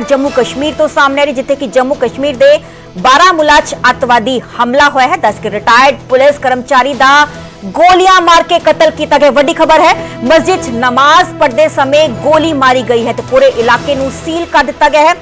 ਜੰਮੂ ਕਸ਼ਮੀਰ ਤੋਂ ਸਾਹਮਣੇ ਆ ਰਹੀ, ਜਿੱਥੇ ਕਿ ਜੰਮੂ ਕਸ਼ਮੀਰ ਦੇ ਬਾਰਾਮੂਲਾ 'ਚ ਅੱਤਵਾਦੀ ਹਮਲਾ ਹੋਇਆ ਹੈ। ਦੱਸ ਕਿ ਰਿਟਾਇਰਡ ਪੁਲਿਸ ਕਰਮਚਾਰੀ ਦਾ ਗੋਲੀਆਂ ਮਾਰ ਕੇ ਕਤਲ ਕੀਤਾ ਗਿਆ। ਵੱਡੀ ਖਬਰ ਹੈ, ਮਸਜਿਦ 'ਚ ਨਮਾਜ਼ ਪੜ੍ਹਦੇ ਸਮੇਂ ਗੋਲੀ ਮਾਰੀ ਗਈ ਹੈ ਤੇ ਪੂਰੇ ਇਲਾਕੇ ਨੂੰ ਸੀਲ ਕਰ ਦਿੱਤਾ ਗਿਆ ਹੈ।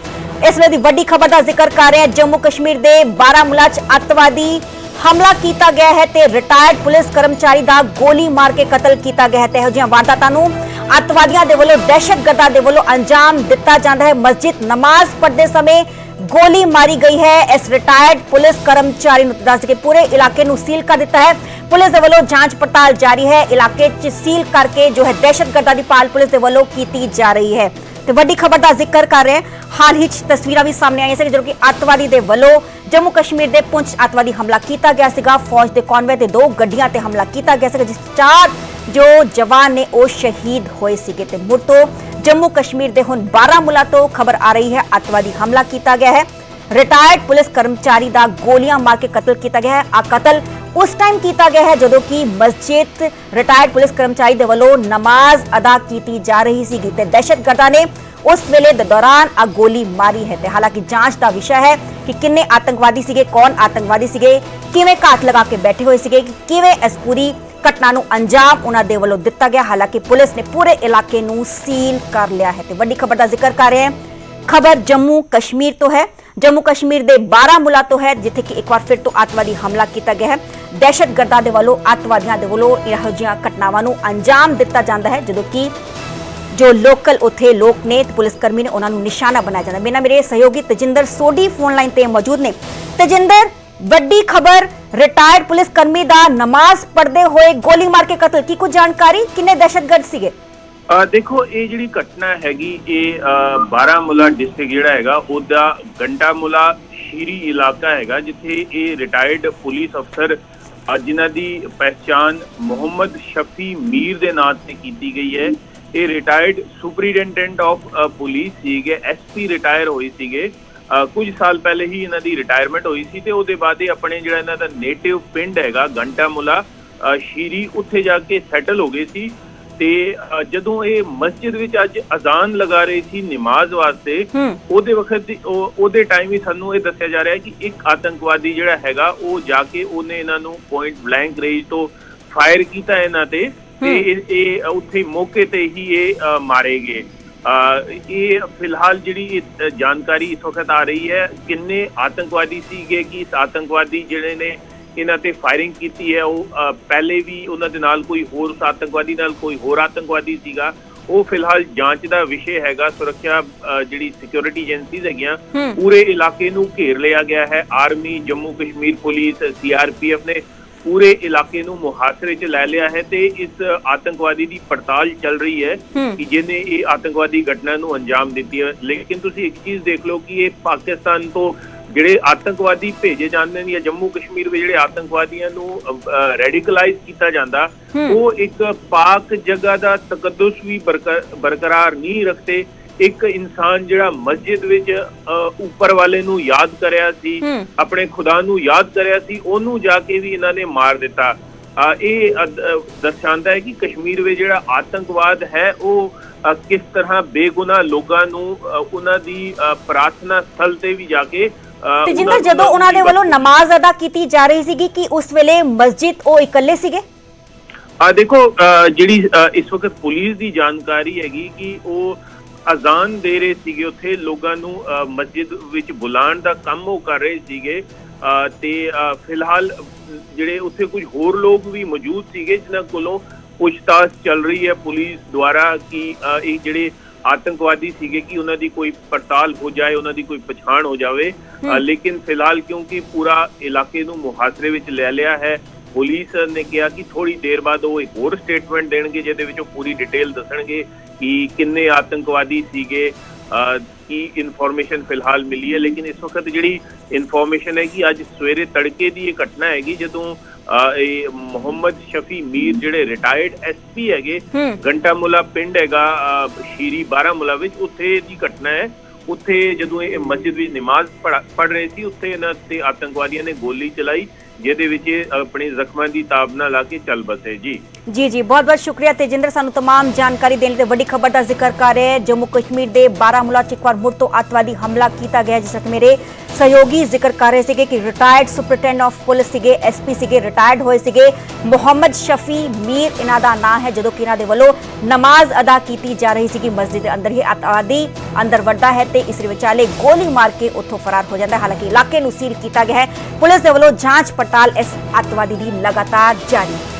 ਇਸ ਵੇਲੇ ਦੀ ਵੱਡੀ ਖਬਰ ਦਾ ਜ਼ਿਕਰ ਕਰ ਰਹੇ ਹਾਂ, ਜੰਮੂ ਕਸ਼ਮੀਰ ਦੇ ਬਾਰਾਮੂਲਾ 'ਚ ਅੱਤਵਾਦੀ ਹਮਲਾ ਕੀਤਾ ਗਿਆ ਹੈ ਤੇ ਰਿਟਾਇਰਡ ਪੁਲਿਸ ਕਰਮਚਾਰੀ ਦਾ ਗੋਲੀ ਮਾਰ ਕੇ ਕਤਲ ਕੀਤਾ ਗਿਆ ਹੈ। ਤੇ ਇਹੋ ਜਿਹੀਆਂ ਵਾਰਦਾਤਾਂ ਨੂੰ ਅੱਤਵਾਦੀਆਂ ਦੇ ਵੱਲੋਂ ਦਹਿਸ਼ਤਗਰਦਾਂ ਦੇ ਵੱਲੋਂ ਅੰਜਾਮ ਦਿੱਤਾ ਜਾਂਦਾ ਹੈ ਮਸਜਿਦ ਨਮਾਜ਼ ਪੜ੍ਹਦੇ ਸਮੇਂ ਗੋਲੀ ਮਾਰੀ ਗਈ ਹੈ ਇਸ ਰਿਟਾਇਰਡ ਪੁਲਿਸ ਕਰਮਚਾਰੀ ਨੂੰ ਦੱਸ ਕੇ ਪੂਰੇ ਇਲਾਕੇ ਨੂੰ ਸੀਲ ਕਰ ਦਿੱਤਾ ਹੈ ਪੁਲਿਸ ਦੇ ਵੱਲੋਂ ਜਾਂਚ ਪੜਤਾਲ ਜਾਰੀ ਹੈ ਇਲਾਕੇ 'ਚ ਸੀਲ ਕਰਕੇ ਜੋ ਹੈ ਦਹਿਸ਼ਤਗਰਦਾਂ ਦੀ ਪਾਲ ਪੁਲਿਸ ਦੇ ਵੱਲੋਂ ਕੀਤੀ ਜਾ ਰਹੀ ਹੈ ਤੇ ਵੱਡੀ ਖਬਰ ਦਾ ਜ਼ਿਕਰ ਕਰ ਰਹੇ ਹਾਂ ਹਾਲ ਹੀ 'ਚ ਤਸਵੀਰਾਂ ਵੀ ਸਾਹਮਣੇ ਆਈਆਂ ਸੀ ਜਦੋਂ ਕਿ ਅੱਤਵਾਦੀ ਦੇ ਵੱਲੋਂ ਜੰਮੂ ਕਸ਼ਮੀਰ ਦੇ ਪੁੰਛ ਅੱਤਵਾਦੀ ਹਮਲਾ ਕੀਤਾ ਗਿਆ ਸੀਗਾ ਫੌਜ ਦੇ ਕਨਵੇ ਤੇ ਦੋ ਗੱਡੀਆਂ ਤੇ ਹਮਲਾ ਕੀਤਾ ਗਿਆ ਸੀਗਾ ਜਿਸ 'ਚ ਚਾਰ ਜੋ ਜਵਾਨ ਨੇ ਉਹ ਸ਼ਹੀਦ ਹੋਏ ਸੀਗੇ ਤੇ ਮੁੜ ਤੋਂ ਜੰਮੂ ਕਸ਼ਮੀਰ ਦੇ ਹੁਣ ਬਾਰਾਮੂਲਾ ਤੋਂ ਖਬਰ ਆ ਰਹੀ ਹੈ ਅੱਤਵਾਦੀ ਹਮਲਾ ਕੀਤਾ ਗਿਆ ਹੈ ਰਿਟਾਇਰਡ ਪੁਲਿਸ ਕਰਮਚਾਰੀ ਦਾ ਗੋਲੀਆਂ ਮਾਰ ਕੇ ਕਤਲ ਕੀਤਾ ਗਿਆ ਹੈ ਆ ਕਤਲ ਉਸ ਟਾਈਮ ਕੀਤਾ ਗਿਆ ਹੈ ਜਦੋਂ ਕਿ ਮਸਜਿਦ ਰਿਟਾਇਰਡ ਪੁਲਿਸ ਕਰਮਚਾਰੀ ਦੇ ਵੱਲੋਂ ਨਮਾਜ਼ ਅਦਾ ਕੀਤੀ ਜਾ ਰਹੀ ਸੀ ਤੇ ਦਹਿਸ਼ਤਗਰਦਾਂ ਨੇ ਉਸ ਵੇਲੇ ਦੇ ਦੌਰਾਨ ਆ ਗੋਲੀ ਮਾਰੀ ਹੈ ਤੇ ਹਾਲਾਂਕਿ ਜਾਂਚ ਦਾ ਵਿਸ਼ਾ ਹੈ ਕਿ ਕਿੰਨੇ ਆਤੰਕਵਾਦੀ ਸੀਗੇ ਕੌਣ ਆਤੰਕਵਾਦੀ ਸੀਗੇ ਕਿਵੇਂ ਘਾਤ ਲਗਾ ਕੇ ਬੈਠੇ ਹੋਏ ਸੀਗੇ ਕਿਵੇਂ ਇਸ ਪੂਰੀ ਘਟਨਾ ਨੂੰ ਅੰਜਾਮ ਉਹਨਾਂ ਦੇ ਵੱਲੋਂ ਦਿੱਤਾ ਗਿਆ। ਹਾਲਾਂਕਿ ਪੁਲਿਸ ਨੇ ਪੂਰੇ ਇਲਾਕੇ ਨੂੰ ਸੀਲ ਕਰ ਲਿਆ ਹੈ ਤੇ ਵੱਡੀ ਖਬਰ ਦਾ ਜ਼ਿਕਰ ਕਰ ਰਹੇ ਹਾਂ। ਖਬਰ ਜੰਮੂ ਕਸ਼ਮੀਰ ਤੋਂ ਹੈ। ਜੰਮੂ ਕਸ਼ਮੀਰ ਦੇ ਬਾਰਾਮੂਲਾ ਤੋਂ ਹੈ, ਜਿੱਥੇ ਕਿ ਇੱਕ ਵਾਰ ਫਿਰ ਤੋਂ ਅੱਤਵਾਦੀ ਹਮਲਾ ਕੀਤਾ ਗਿਆ ਹੈ। ਦਹਿਸ਼ਤਗਰਦਾਂ ਦੇ ਵੱਲੋਂ ਅੱਤਵਾਦੀਆਂ ਦੇ ਵੱਲੋਂ ਇਹੋ ਜਿਹੀਆਂ ਘਟਨਾਵਾਂ ਨੂੰ ਅੰਜਾਮ ਦਿੱਤਾ ਜਾਂਦਾ ਹੈ, ਜਦੋਂ ਕਿ ਜੋ ਲੋਕਲ ਉਥੇ ਲੋਕ ਨੇ ਪੁਲਿਸ ਕਰਮੀ ਨੇ ਉਹਨਾਂ ਨੂੰ ਨਿਸ਼ਾਨਾ ਬਣਾਇਆ ਜਾਂਦਾ ਮੇਰੇ ਨਾਲ ਮੇਰੇ ਸਹਿਯੋਗੀ ਤਜਿੰਦਰ ਸੋਢੀ ਫੋਨ ਲਾਈਨ ਤੇ ਮੌਜੂਦ ਨੇ। ਤਜਿੰਦਰ ਵੱਡੀ ਖਬਰ ਰਿਟਾਇਰਡ ਪੁਲਿਸ ਕਰਮੀ ਦਾ ਨਮਾਜ਼ ਪੜ੍ਹਦੇ ਹੋਏ ਗੋਲੀ ਮਾਰ ਕੇ ਕਤਲ ਕੀ ਕੁਝ ਜਾਣਕਾਰੀ? ਕਿੰਨੇ ਦਹਿਸ਼ਤਗਰਦ ਸੀਗੇ? ਦੇਖੋ ਇਹ ਜਿਹੜੀ ਘਟਨਾ ਹੈਗੀ ਇਹ ਬਾਰਾਮੂਲਾ ਡਿਸਟ੍ਰਿਕਟ ਜਿਹੜਾ ਹੈਗਾ ਉਹਦਾ ਗੰਡਾਮੂਲਾ ਸ਼ੀਰੀ ਇਲਾਕਾ ਹੈਗਾ ਜਿੱਥੇ ਇਹ ਰਿਟਾਇਰਡ ਪੁਲਿਸ ਅਫਸਰ ਅ, ਜਿਨ੍ਹਾਂ ਦੀ ਪਹਿਚਾਨ ਮੁਹੰਮਦ ਸ਼ਫੀ ਮੀਰ ਦੇ ਨਾਂ ਤੇ ਕੀਤੀ ਗਈ ਹੈ। ਇਹ ਰਿਟਾਇਰਡ ਸੁਪਰੀਡੈਂਟੈਂਟ ਆਫ ਪੁਲਿਸ ਸੀਗੇ ਐਸਪੀ ਰਿਟਾਇਰ ਹੋਏ ਸੀਗੇ। ਕੁਝ ਸਾਲ ਪਹਿਲੇ ਹੀ ਇਹਨਾਂ ਦੀ ਰਿਟਾਇਰਮੈਂਟ ਹੋਈ ਸੀ ਤੇ ਉਹਦੇ ਬਾਅਦ ਇਹ ਆਪਣੇ ਜਿਹੜਾ ਇਹਨਾਂ ਦਾ ਨੇਟਿਵ ਪਿੰਡ ਹੈਗਾ ਗੰਟਾਮੁਲਾ ਸ਼ੀਰੀ ਉੱਥੇ ਜਾ ਕੇ ਸੈਟਲ ਹੋ ਗਏ ਸੀ ਤੇ ਜਦੋਂ ਇਹ ਮਸਜਿਦ ਵਿੱਚ ਅੱਜ ਅਜ਼ਾਨ ਲਗਾ ਰਹੇ ਸੀ ਨਮਾਜ਼ ਵਾਸਤੇ ਉਹਦੇ ਵਕਤ ਉਹਦੇ ਟਾਈਮ ਹੀ ਸਾਨੂੰ ਇਹ ਦੱਸਿਆ ਜਾ ਰਿਹਾ ਕਿ ਇੱਕ ਆਤੰਕਵਾਦੀ ਜਿਹੜਾ ਹੈਗਾ ਉਹ ਜਾ ਕੇ ਉਹਨੇ ਇਹਨਾਂ ਨੂੰ ਪੁਆਇੰਟ ਬਲੈਂਕ ਰੇਂਜ ਤੋਂ ਫਾਇਰ ਕੀਤਾ ਇਹਨਾਂ ਤੇ ਤੇ। ਇਹ ਉੱਥੇ ਮੌਕੇ ਤੇ ਹੀ ਇਹ ਮਾਰੇ ਗਏ ਇਹ ਫਿਲਹਾਲ ਜਿਹੜੀ ਜਾਣਕਾਰੀ ਇਸ ਵਕਤ ਆ ਰਹੀ ਹੈ ਕਿੰਨੇ ਆਤੰਕਵਾਦੀ ਸੀਗੇ ਕਿ ਇਸ ਆਤੰਕਵਾਦੀ ਜਿਹੜੇ ਨੇ ਇਹਨਾਂ ਤੇ ਫਾਇਰਿੰਗ ਕੀਤੀ ਹੈ ਉਹ ਪਹਿਲੇ ਵੀ ਉਹਨਾਂ ਦੇ ਨਾਲ ਕੋਈ ਹੋਰ ਆਤੰਕਵਾਦੀ ਨਾਲ ਕੋਈ ਹੋਰ ਆਤੰਕਵਾਦੀ ਸੀਗਾ। ਉਹ ਫਿਲਹਾਲ ਜਾਂਚ ਦਾ ਵਿਸ਼ੇ ਹੈਗਾ ਸੁਰੱਖਿਆ ਜਿਹੜੀ ਸਿਕਿਉਰਿਟੀ ਏਜੰਸੀਜ਼ ਹੈਗੀਆਂ ਪੂਰੇ ਇਲਾਕੇ ਨੂੰ ਘੇਰ ਲਿਆ ਗਿਆ ਹੈ। Army Jammu Kashmir police CRPF ਨੇ ਪੂਰੇ ਇਲਾਕੇ ਨੂੰ ਮੁਹਾਸਰੇ 'ਚ ਲੈ ਲਿਆ ਹੈ ਤੇ ਇਸ ਆਤੰਕਵਾਦੀ ਦੀ ਪੜਤਾਲ ਚੱਲ ਰਹੀ ਹੈ ਕਿ ਜਿਹਨੇ ਇਹ ਆਤੰਕਵਾਦੀ ਘਟਨਾ ਨੂੰ ਅੰਜਾਮ ਦਿੱਤੀ ਹੈ। ਲੇਕਿਨ ਤੁਸੀਂ ਇੱਕ ਚੀਜ਼ ਦੇਖ ਲਓ ਕਿ ਇਹ ਪਾਕਿਸਤਾਨ ਤੋਂ ਜਿਹੜੇ ਆਤੰਕਵਾਦੀ ਭੇਜੇ ਜਾਂਦੇ ਨੇ ਜਾਂ ਜੰਮੂ ਕਸ਼ਮੀਰ ਵਿੱਚ ਜਿਹੜੇ ਆਤੰਕਵਾਦੀਆਂ ਨੂੰ ਰੈਡੀਕਲਾਈਜ਼ ਕੀਤਾ ਜਾਂਦਾ। ਉਹ ਇੱਕ ਪਾਕ ਜਗ੍ਹਾ ਦਾ ਤਕੱਦਸ ਵੀ ਬਰਕਰ- ਬਰਕਰਾਰ ਨਹੀਂ ਰੱਖਦੇ। ਇੱਕ ਇਨਸਾਨ ਜਿਹੜਾ ਮਸਜਿਦ ਵਿੱਚ ਉੱਪਰ ਵਾਲੇ ਨੂੰ ਯਾਦ ਕਰਿਆ ਸੀ ਆਪਣੇ ਖੁਦਾ ਨੂੰ ਯਾਦ ਕਰਿਆ ਸੀ ਉਹਨੂੰ ਜਾ ਕੇ ਵੀ ਇਹਨਾਂ ਨੇ ਮਾਰ ਦਿੱਤਾ। ਇਹ ਦਰਸਾਉਂਦਾ ਹੈ ਕਿ ਕਸ਼ਮੀਰ ਵਿੱਚ ਜਿਹੜਾ ਆਤੰਕਵਾਦ ਹੈ ਉਹ ਕਿਸ ਤਰ੍ਹਾਂ ਬੇਗੁਨਾਹ ਲੋਕਾਂ ਨੂੰ ਉਹਨਾਂ ਦੀ ਪ੍ਰਾਰਥਨਾ ਸਥਲ ਤੇ ਵੀ ਜਾ ਕੇ ਤੇ ਜਿੰਦਰ ਜਦੋਂ ਉਹਨਾਂ ਦੇ ਵੱਲੋਂ ਨਮਾਜ਼ ਅਦਾ ਕੀਤੀ ਜਾ ਰਹੀ ਸੀਗੀ ਕਿ ਉਸ ਵੇਲੇ ਮਸਜਿਦ ਉਹ ਇਕੱਲੇ ਸੀਗੇ? ਆ ਦੇਖੋ ਜਿਹੜੀ ਇਸ ਵਕਤ ਪੁਲਿਸ ਦੀ ਜਾਣਕਾਰੀ ਹੈਗੀ ਕਿ ਉਹ ਅਜ਼ਾਨ ਦੇ ਰਹੇ ਸੀਗੇ ਉੱਥੇ ਲੋਕਾਂ ਨੂੰ ਮਸਜਿਦ ਵਿੱਚ ਬੁਲਾਉਣ ਦਾ ਕੰਮ ਉਹ ਕਰ ਰਹੇ ਸੀਗੇ। ਤੇ ਫਿਲਹਾਲ ਜਿਹੜੇ ਉੱਥੇ ਕੁਝ ਹੋਰ ਲੋਕ ਵੀ ਮੌਜੂਦ ਸੀਗੇ ਜਿਨ੍ਹਾਂ ਕੋਲੋਂ ਪੁੱਛਤਾਛ ਚੱਲ ਰਹੀ ਹੈ ਪੁਲਿਸ ਦੁਆਰਾ ਕਿ ਇਹ ਜਿਹੜੇ ਆਤੰਕਵਾਦੀ ਸੀਗੇ ਕਿ ਉਹਨਾਂ ਦੀ ਕੋਈ ਪੜਤਾਲ ਹੋ ਜਾਏ ਉਹਨਾਂ ਦੀ ਕੋਈ ਪਛਾਣ ਹੋ ਜਾਵੇ। ਲੇਕਿਨ ਫਿਲਹਾਲ ਕਿਉਂਕਿ ਪੂਰਾ ਇਲਾਕੇ ਨੂੰ ਮੁਹਾਸਰੇ ਵਿੱਚ ਲੈ ਲਿਆ ਹੈ ਪੁਲਿਸ ਨੇ ਕਿਹਾ ਕਿ ਥੋੜੀ ਦੇਰ ਬਾਅਦ ਉਹ ਇੱਕ ਹੋਰ ਸਟੇਟਮੈਂਟ ਦੇਣਗੇ ਜਿਹਦੇ ਵਿੱਚ ਉਹ ਪੂਰੀ ਡਿਟੇਲ ਦੱਸਣਗੇ। ਕਿ ਕਿੰਨੇ ਆਤੰਕਵਾਦੀ ਸੀਗੇ ਕੀ ਇਨਫੋਰਮੇਸ਼ਨ ਫਿਲਹਾਲ ਮਿਲੀ ਹੈ ਲੇਕਿਨ ਇਸ ਵਕਤ ਜਿਹੜੀ ਇਨਫੋਰਮੇਸ਼ਨ ਹੈ ਕਿ ਅੱਜ ਸਵੇਰੇ ਤੜਕੇ ਦੀ ਇਹ ਘਟਨਾ ਹੈਗੀ ਜਦੋਂ ਇਹ ਮੁਹੰਮਦ ਸ਼ਫੀ ਮੀਰ ਜਿਹੜੇ ਰਿਟਾਇਰਡ ਐਸਪੀ ਹੈਗੇ ਗੰਟਾਮੁਲਾ ਪਿੰਡ ਹੈਗਾ ਸ਼ੀਰੀ ਬਾਰਾਮੁਲਾ ਵਿੱਚ ਉੱਥੇ ਦੀ ਘਟਨਾ ਹੈ। ਉੱਥੇ ਜਦੋਂ ਇਹ ਮਸਜਿਦ ਵਿੱਚ ਨਮਾਜ਼ ਪੜ੍ਹ ਰਹੇ ਸੀ ਉੱਥੇ ਇਹਨਾਂ ਤੇ ਆਤੰਕਵਾਦੀਆਂ ਨੇ ਗੋਲੀ ਚਲਾਈ। ਜਿਹਦੇ ਵਿੱਚ ਇਹ ਆਪਣੀ ਜ਼ਖਮਾਂ ਦੀ ਤਾਬ ਨਾਲ ਲਾ ਕੇ ਚੱਲ ਬਸੇ ਜੀ ਜੀ ਜੀ ਬਹੁਤ ਬਹੁਤ ਸ਼ੁਕਰੀਆ ਤੇਜਿੰਦਰ ਸਾਨੂੰ तमाम ਜਾਣਕਾਰੀ ਦੇਣ ਲਈ ਤੇ ਵੱਡੀ ਖਬਰ ਦਾ ਜ਼ਿਕਰ ਕਰ ਰਹੇ ਹੈ ਜੰਮੂ ਕਸ਼ਮੀਰ ਦੇ ਬਾਰਾਮੂਲਾ ਚ ਇੱਕ ਵਾਰ ਮੁੜ ਤੋਂ ਅੱਤਵਾਦੀ ਹਮਲਾ ਕੀਤਾ ਗਿਆ ਜਿਸ ਤੱਕ ਮੇਰੇ ਸਹਿਯੋਗੀ ਜ਼ਿਕਰ ਕਰ ਰਹੇ ਸੀਗੇ ਕਿ ਰਿਟਾਇਰਡ ਸੁਪਰਟੈਂਡ ਆਫ ਪੁਲਿਸ ਸੀਗੇ ਐਸਪੀ ਸੀਗੇ ਰਿਟਾਇਰਡ ਹੋਏ ਸੀਗੇ ਮੁਹੰਮਦ ਸ਼ਫੀ ਮੀਰ ਇਹਨਾਂ ਦਾ ਨਾਂ ਹੈ ਜਦੋਂ ਕਿ ਇਹਨਾਂ ਦੇ ਵੱਲੋਂ ਨਮਾਜ਼ ਅਦਾ ਕੀਤੀ ਜਾ ਰਹੀ ਸੀਗੀ ਮਸਜਿਦ ਦੇ ਅੰਦਰ ਹੀ ਅੱਤਵਾਦੀ ਅੰਦਰ ਵੜਦਾ ਹੈ ਤੇ ਇਸ ਵਿਚਾਲੇ ਗੋਲੀ ਮਾਰ ਕੇ ਉੱਥੋਂ ਫਰਾਰ ਹੋ ਜਾਂਦਾ ਹੈ ਹਾਲਾਂਕਿ ਇਲਾਕੇ ਨੂੰ ਸੀਲ ਕੀਤਾ ਗਿਆ ਹੈ ਪੁਲਿਸ ਦੇ ਵੱਲੋਂ ਜਾਂਚ ਪੜਤਾਲ ਇਸ ਅੱਤਵਾਦੀ ਦੀ ਲਗਾਤਾਰ ਜਾਰੀ ਹੈ